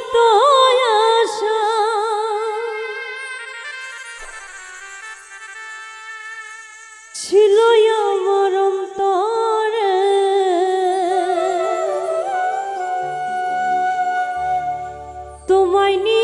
কত আশা। তোমায় নিয়ে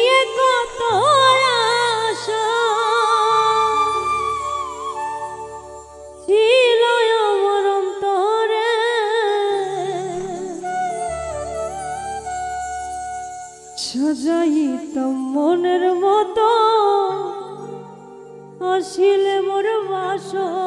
আসিলে মোর বাসরে।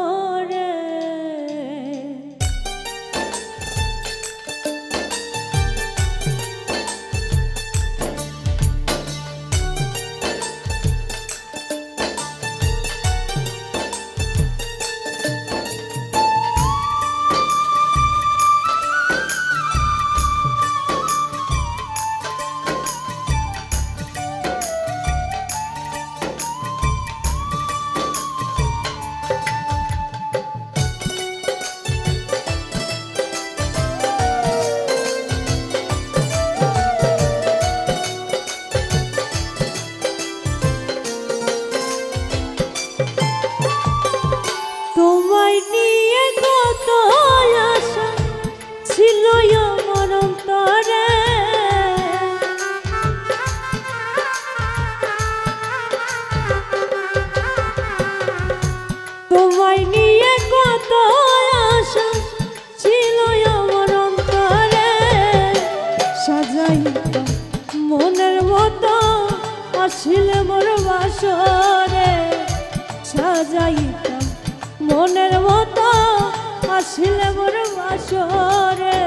মোর সাজাই মনের মতো আসিলে মোর বাসরে।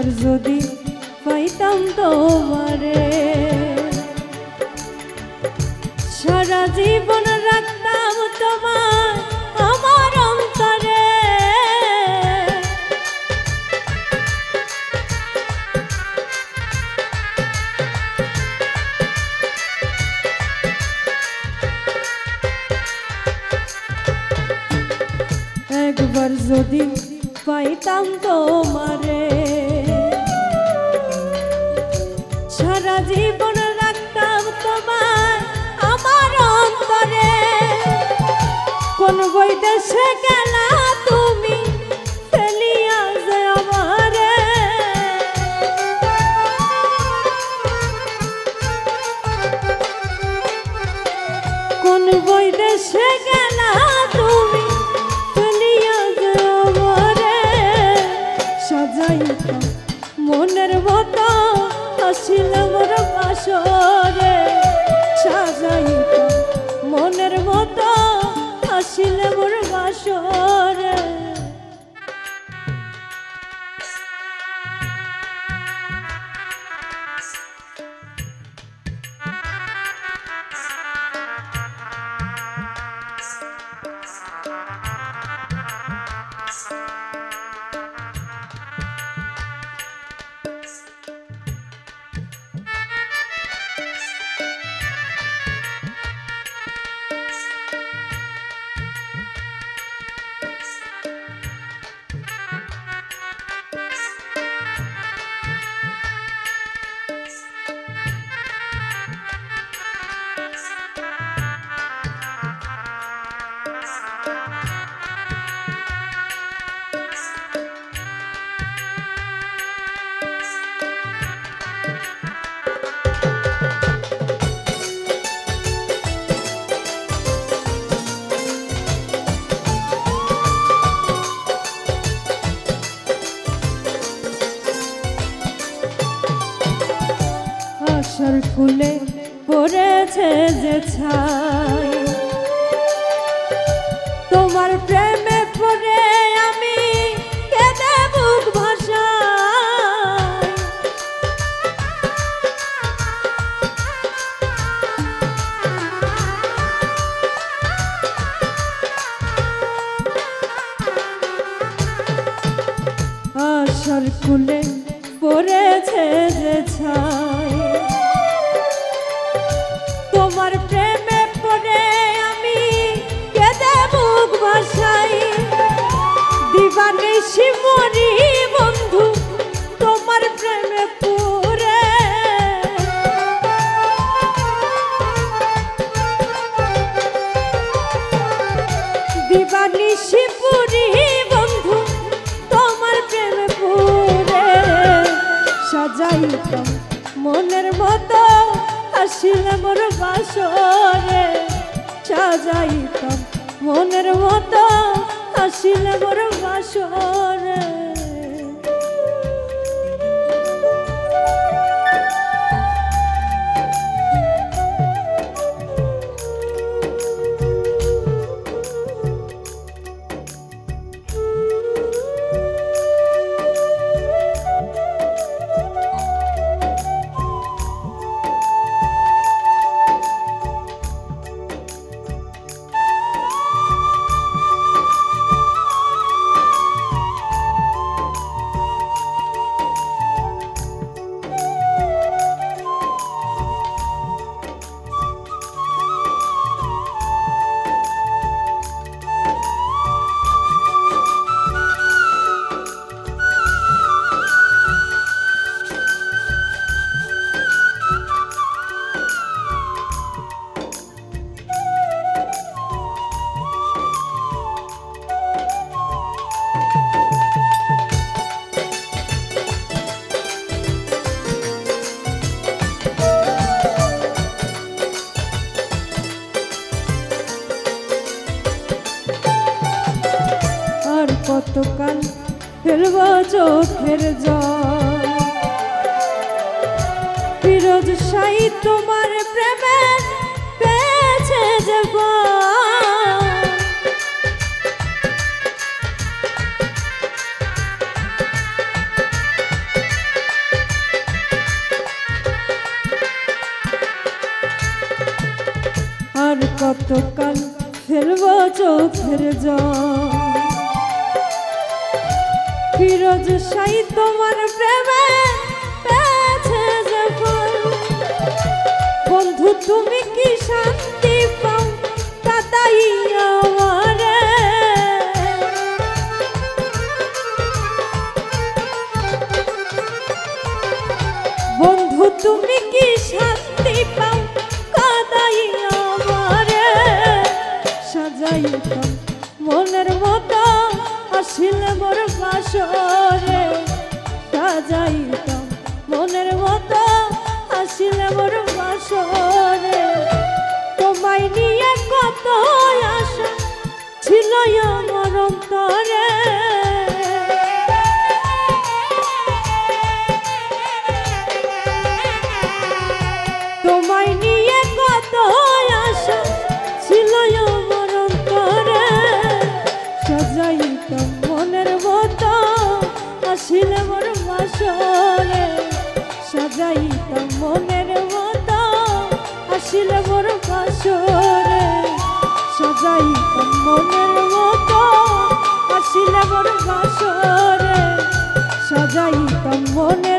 একবার যদি পাইতাম তোমারে। সারা জীবন রাখতাম তোমার আমার অন্তরে। একবার যদি পাইতাম তোমারে। জীবন রাখতাম তোমার আমার অন্তরে। কোন বই দেশে গেলা তুমি ফেলিয়া যে আমারে। কোন বই দেশে গেলা তুমি ফেলিয়া যে আমারে। সাজাইতাম মনের আসিল মনের মতো আসিল মোর বাসরে পড়েছে যে ছাই। তোমার প্রেমে পড়ে আমি কেঁদে বুক ভাষায় আশার কুলে পড়েছে যে ছাই। তোমার প্রেমে আসিলে মোর বাসরে সাজাইতাম মনের মতো আসিলে মোর বাসরে। কতকাল ফেলব চোখের জল ফিরোজ সাই তোমার প্রেমে পেয়েছে যে বল। আর কতকাল ফেলব চোখের জল ফিরোজ সাই তোমার প্রেমে। বন্ধু, তুমি কি শান্তি পাও? তাতাই আমারে। বন্ধু, তুমি কি শান্তি পাও? কাদাই আমারে। সাজাইতাম মনের মতো, আসিলে মোর বাসরে সাজাইতাম। মনের মতো আসিলে মোর বাসরে তোমায় নিয়ে কত আশা ছিল আমার অন্তরে সাজাইতাম মনের মতো আসিলে মোর বাসরে সাজাইতাম মনের মতো আসিলে মোর বাসরে সাজাইতাম মনে